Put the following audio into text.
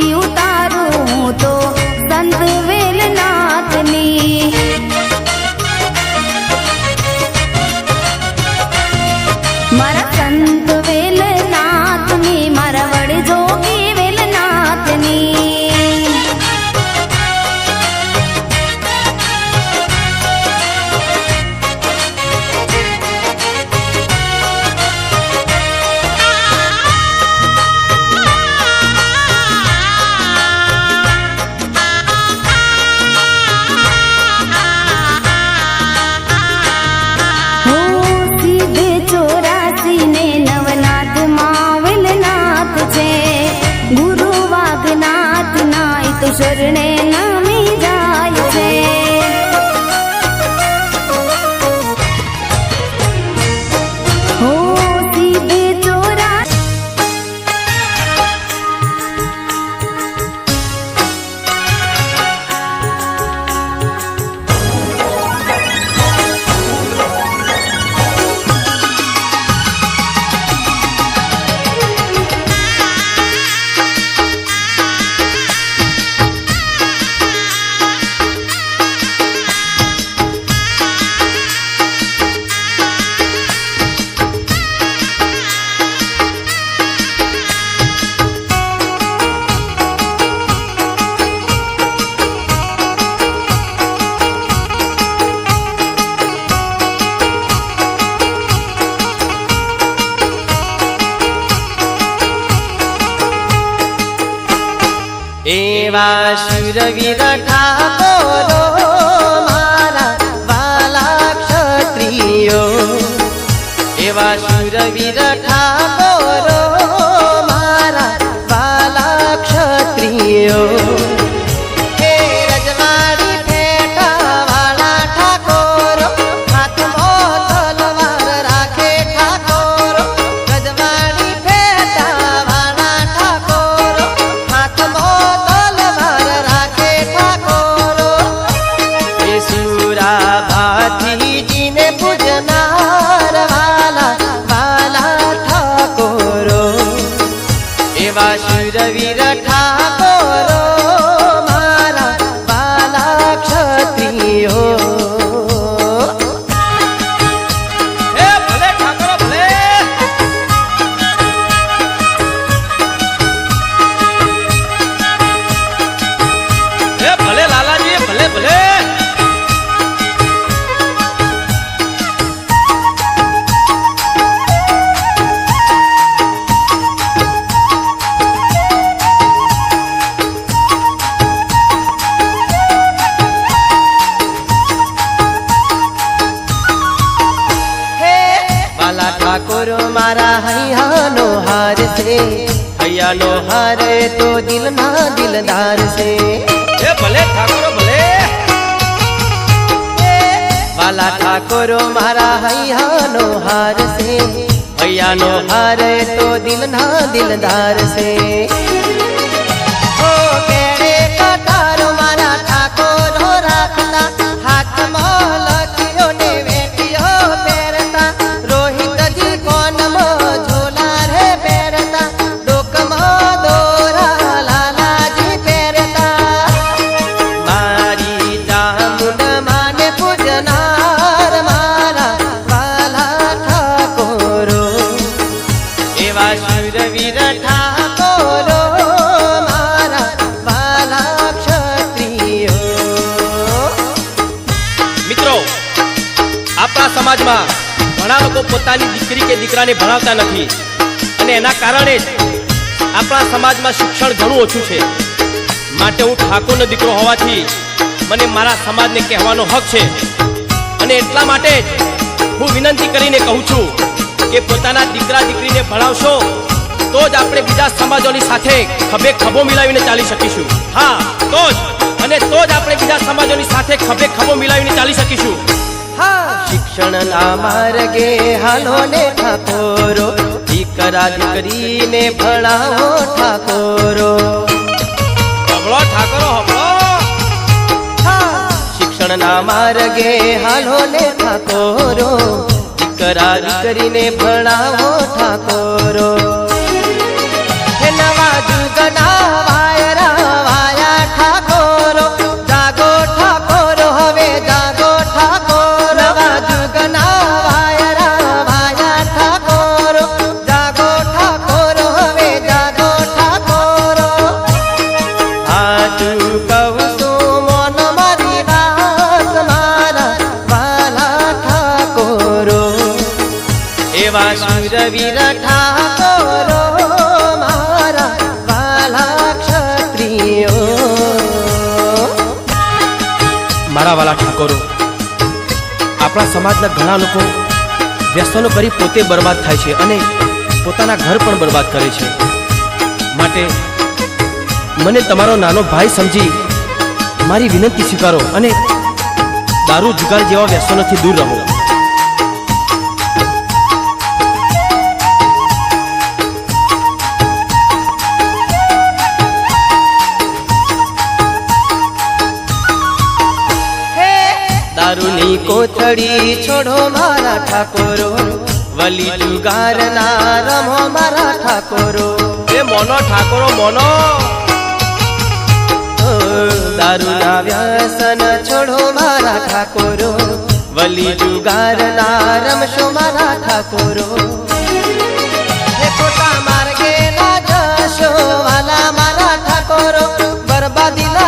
दियो ता एवाशुरविदठा વાલા ઠાકોરો મારા હૈયાનો હાર છે હૈયાનો હાર તો દિલના દિલદાર છે એ ભલે ઠાકોરો ભલે વાલા ઠાકોરો મારા હૈયાનો હાર છે હૈયાનો હાર તો દિલના દિલદાર છે ઓ પોતાની દીકરી કે દીકરાને ભણાવતા નથી. અને એના કારણે જ આપણા સમાજમાં શિક્ષણ ઘણું ઓછું છે. માટે હું ઠાકોરનો દીકરો હોવાથી મને મારા સમાજને કહેવાનો હક છે. અને એટલા માટે જ હું વિનંતી કરીને કહું છું કે પોતાના દીકરા દીકરીને ભણાવશો તો જ આપણે બીજા સમાજોની સાથે ખભે ખભો મિલાવીને ચાલી શકીશું. હા, તો જ. અને તો જ આપણે બીજા સમાજોની સાથે ખભે ખભો મિલાવીને ચાલી શકીશું. શિક્ષણના માર્ગે હાલો ને ઠાકોરો દીકરા દીકરીને ભણાવો ઠાકોરો. હબળો ઠાકરો હબળો શિક્ષણના માર્ગે હાલો ને ઠાકોરો દીકરા દીકરીને ભણાવો ઠાકોરો. નવા શુરવીર ઠાકોરો મારા વાલા ક્ષત્રિયો મારા વાલા ઠાકોરો આપણા સમાજના ઘણા લોકો વ્યસનો કરી પોતે બરબાદ થાય છે અને પોતાના ઘર પણ બરબાદ કરે છે. માટે મને તમારો નાનો ભાઈ સમજી મારી વિનંતી સ્વીકારો અને દારૂ જુગાર જેવા વ્યસનોથી દૂર રહો. કોથળી છોડો મારા ઠાકોરો. વલી જુગાર ના રમો મારા ઠાકોરો. એ મોનો ઠાકોરો મોનો. દારૂના વ્યસન છોડો મારા ઠાકોરો. વલી જુગાર ના રમશો મારા ઠાકોરો. ખોટા માર્ગે ના જશો વાલા મારા ઠાકોરો. બરબાદીના